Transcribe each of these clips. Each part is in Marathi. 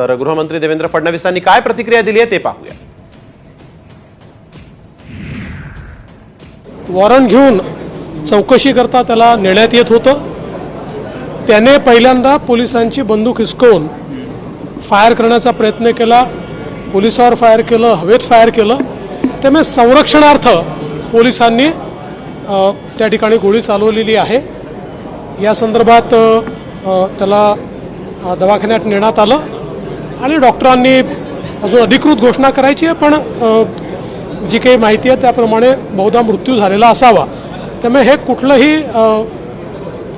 तर गृहमंत्री देवेंद्र फडणवीसांनी काय प्रतिक्रिया दिली आहे ते पाहूया. वॉरंट घेऊन चौकशी करता त्याला नेण्यात येत होतं. त्याने पहिल्यांदा पोलिसांची बंदूक हिसकवून फायर करण्याचा प्रयत्न केला. पोलिसावर फायर केलं हवेत फायर केलं. त्यामुळे संरक्षणार्थ पोलिसांनी त्या ठिकाणी गोळी चालवलेली आहे. या संदर्भात त्याला दवाखान्यात नेण्यात आलं. आणि डॉक्टरांनी अजून अधिकृत घोषणा करायची आहे पण जी काही माहिती आहे त्याप्रमाणे बहुधा मृत्यू झालेला असावा. त्यामुळे हे कुठलंही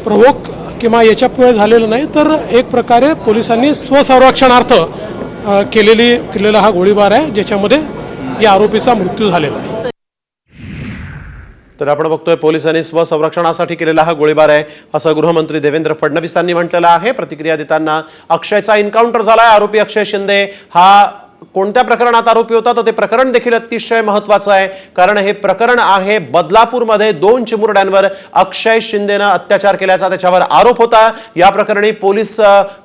प्रवोक किंवा याच्यामुळे झालेलं नाही तर एक प्रकारे पोलिसांनी स्वसंरक्षणार्थ केलेली केलेला हा गोळीबार आहे ज्याच्यामध्ये या आरोपीचा मृत्यू झालेला आहे. तर आपण बघतोय पोलिसांनी स्वसंरक्षणासाठी केलेला हा गोळीबार आहे. असं गृहमंत्री देवेंद्र फडणवीसांनी म्हटलेलं आहे. प्रतिक्रिया देताना अक्षयचा एन्काउंटर झालाय. आरोपी अक्षय शिंदे हा कोणत्या प्रकरणात आरोपी होता? तर ते प्रकरण देखील अतिशय महत्वाचं आहे. कारण हे प्रकरण आहे बदलापूरमध्ये दोन चिमुरड्यांवर अक्षय शिंदेनं अत्याचार केल्याचा त्याच्यावर आरोप होता. या प्रकरणी पोलीस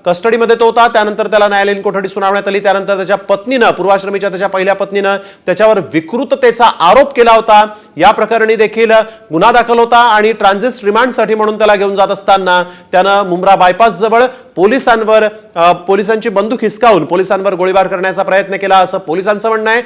कस्टडीमध्ये तो होता. त्यानंतर त्याला न्यायालयीन कोठडी सुनावण्यात आली. त्यानंतर त्याच्या पत्नीनं पूर्वाश्रमीच्या त्याच्या पहिल्या पत्नीनं त्याच्यावर विकृततेचा आरोप केला होता. या प्रकरणी देखील गुन्हा दाखल होता आणि ट्रान्झिट रिमांडसाठी म्हणून त्याला घेऊन जात असताना त्यानं मुंब्रा बायपास जवळ पोलिसांवर पोलिसांची बंदूक हिसकावून पोलिसांवर गोळीबार करण्याचा प्रयत्न केला असं पोलिसांचं म्हणणं आहे.